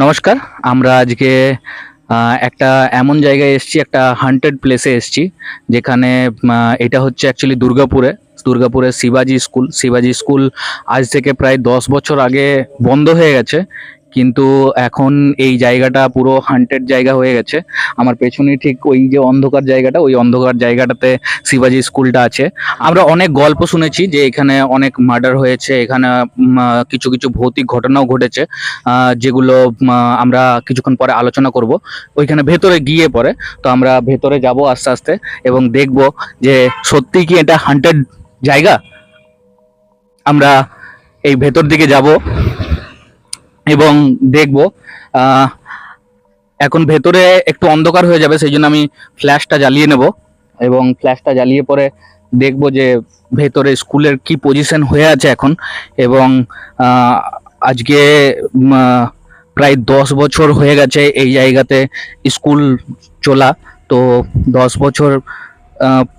নমস্কার, আমরা আজকে একটা এমন জায়গায় এসেছি, একটা হান্টেড প্লেসে এসেছি, যেখানে এটা হচ্ছে অ্যাকচুয়ালি দুর্গাপুরে দুর্গাপুরে শিবাজি স্কুল শিবাজি স্কুল আজ থেকে প্রায় দশ বছর আগে বন্ধ হয়ে গেছে কিন্তু এখন এই জায়গাটা পুরো হান্টেড জায়গা হয়ে গেছে। আমার পেছনে ঠিক ওই যে অন্ধকার জায়গাটা, ওই অন্ধকার জায়গাটাতে শিবাজি স্কুলটা আছে। আমরা অনেক গল্প শুনেছি যে এখানে অনেক মার্ডার হয়েছে, এখানে কিছু কিছু ভৌতিক ঘটনাও ঘটেছে যেগুলো আমরা কিছুক্ষণ পরে আলোচনা করব। ওইখানে ভেতরে গিয়ে পরে তো আমরা ভেতরে যাব আস্তে আস্তে এবং দেখব যে সত্যি কি এটা হান্টেড জায়গা? আমরা এই ভেতর দিকে যাব। এবং দেখব এখন ভেতরে একটু অন্ধকার হয়ে যাবে, সেই জন্য আমি ফ্ল্যাশটা জ্বালিয়ে নেব। এবং ফ্ল্যাশটা জ্বালিয়ে পরে দেখব যে ভেতরে স্কুলের কি পজিশন হয়ে আছে এখন। এবং আজকে প্রায় দশ বছর হয়ে গেছে এই জায়গাতে স্কুল চলা। তো দশ বছর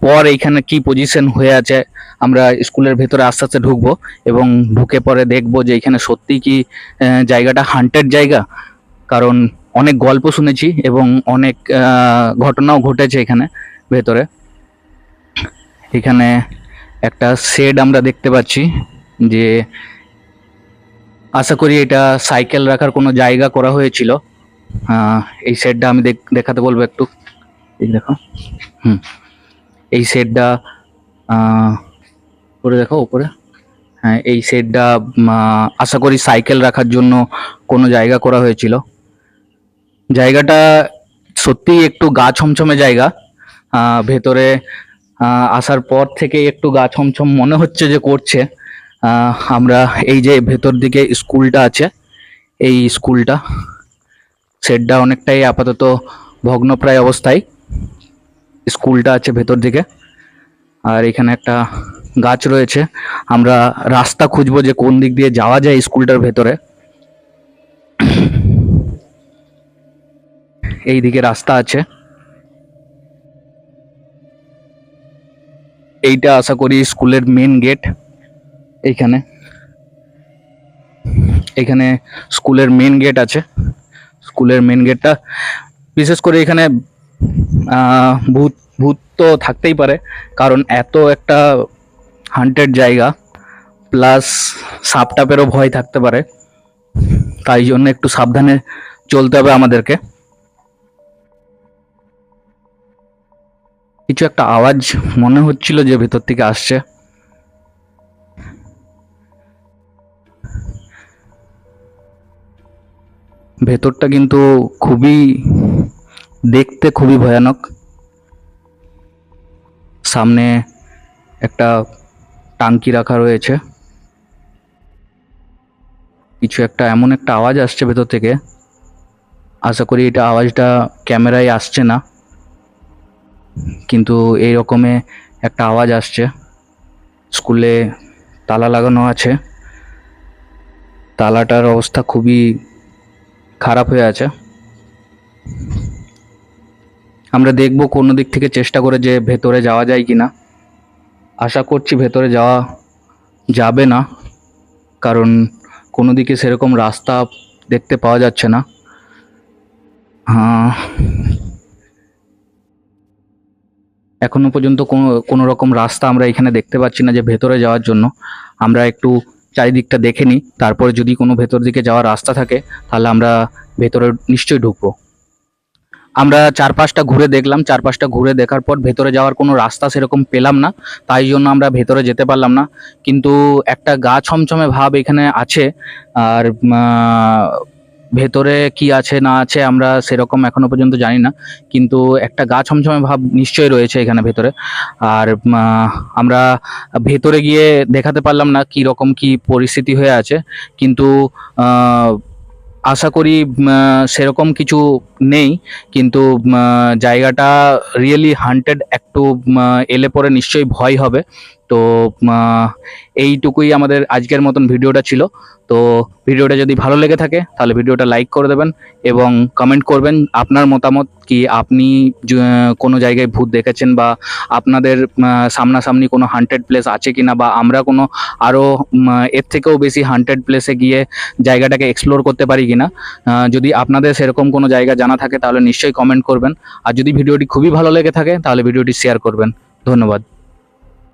পর এইখানে কি পজিশন হয়ে আছে, আমরা স্কুলের ভেতরে আস্তে আস্তে ঢুকবো এবং ঢুকে পরে দেখব যে এখানে সত্যি কি জায়গাটা হান্টেড জায়গা। কারণ অনেক গল্প শুনেছি এবং অনেক ঘটনাও ঘটেছে এখানে ভেতরে। এখানে একটা শেড আমরা দেখতে পাচ্ছি যে আশা করি এটা সাইকেল রাখার কোনো জায়গা করা হয়েছিল। এই শেডটা আমি দেখাতে বলব একটু। দেখো। হুম। এই শেডটা করে দেখো, উপরে। হ্যাঁ এই শেডটা আশা করি সাইকেল রাখার জন্য কোনো জায়গা করা হয়েছিল। জায়গাটা সত্যি একটু গা ছমছমে জায়গা। ভেতরে আসার পর থেকে একটু গা ছমছম মনে হচ্ছে যে করছে। আমরা এই যে ভেতর দিকে স্কুলটা আছে, এই স্কুলটা শেডটা অনেকটাই আপাতত ভগ্নপ্রায় অবস্থায়। স্কুলটা আছে ভেতর দিকে। আর এখানে একটা গাছ রয়েছে। আমরা রাস্তা খুঁজবো যে কোন দিক দিয়ে যাওয়া যায় স্কুলটার ভেতরে। এই দিকে রাস্তা আছে। এইটা আশা করি স্কুলের মেন গেট এইখানে। এখানে স্কুলের মেন গেট আছে। স্কুলের মেন গেটটা বিশেষ করে এখানে ভূত ভূত তো থাকতেই পারে, কারণ এত একটা হান্টেড জায়গা প্লাস সাপ টাপেরও ভয় থাকতে পারে। তাই জন্য একটু সাবধানে চলতে হবে আমাদেরকে। কিছু একটা আওয়াজ মনে হচ্ছিল যে ভেতর থেকে আসছে। ভেতরটা কিন্তু খুবই দেখতে খুবই ভয়ানক। সামনে একটা টাঙ্কি রাখা রয়েছে। কিছু একটা এমন একটা আওয়াজ আসছে ভেতর থেকে। আশা করি এটা আওয়াজটা ক্যামেরায় আসছে না। কিন্তু এই রকমে একটা আওয়াজ আসছে। স্কুলে তালা লাগানো আছে। তালাটার অবস্থা খুবই খারাপ হয়ে আছে। আমরা দেখব কোনো দিক থেকে চেষ্টা করে যে ভেতরে যাওয়া যায় কি না আশা করছি ভেতরে যাওয়া যাবে না, কারণ কোনো দিকে সেরকম রাস্তা দেখতে পাওয়া যাচ্ছে না। এখনও পর্যন্ত কোনো কোনো রকম রাস্তা আমরা এখানে দেখতে পাচ্ছি না যে ভেতরে যাওয়ার জন্য। আমরা একটু চারিদিকটা দেখে নিই, তারপরে যদি কোনো ভেতর দিকে যাওয়ার রাস্তা থাকে, তাহলে আমরা ভেতরে নিশ্চয়ই ঢুকবো। আমরা চারপাশটা ঘুরে দেখলাম, চারপাশটা ঘুরে দেখার পর ভেতরে যাওয়ার কোনো রাস্তা সেরকম পেলাম না, তাই জন্য আমরা ভেতরে যেতে পারলাম না। কিন্তু একটা গা ছমছমে ভাব এখানে আছে, আর ভেতরে কি আছে না আছে আমরা সেরকম এখনও পর্যন্ত জানি না, কিন্তু একটা গা ছমছমে ভাব নিশ্চয়ই রয়েছে এখানে ভেতরে। আর আমরা ভেতরে গিয়ে দেখাতে পারলাম না কি রকম কি পরিস্থিতি হয়ে আছে, কিন্তু আশা করি সেরকম কিছু নেই, কিন্তু জায়গাটা রিয়েলি হান্টেড একটু এলে পরে নিশ্চয়ই ভয় হবে। তো এইটুকুই আমাদের আজকের মতন ভিডিওটা ছিল। তো ভিডিওটা যদি ভালো লেগে থাকে তাহলে ভিডিওটা লাইক করে দেবেন এবং কমেন্ট করবেন আপনার মতামত কি আপনি কোনো জায়গায় ভূত দেখেছেন বা আপনাদের সামনাসামনি কোনো হান্টেড প্লেস আছে কি না বা আমরা কোনো আরও এর থেকেও বেশি হান্টেড প্লেসে গিয়ে জায়গাটাকে এক্সপ্লোর করতে পারি কিনা আহ, যদি আপনাদের সেরকম কোনো জায়গা জানা থাকে তাহলে নিশ্চয়ই কমেন্ট করবেন। আর যদি ভিডিওটি খুবই ভালো লেগে থাকে তাহলে ভিডিওটি শেয়ার করবেন। ধন্যবাদ।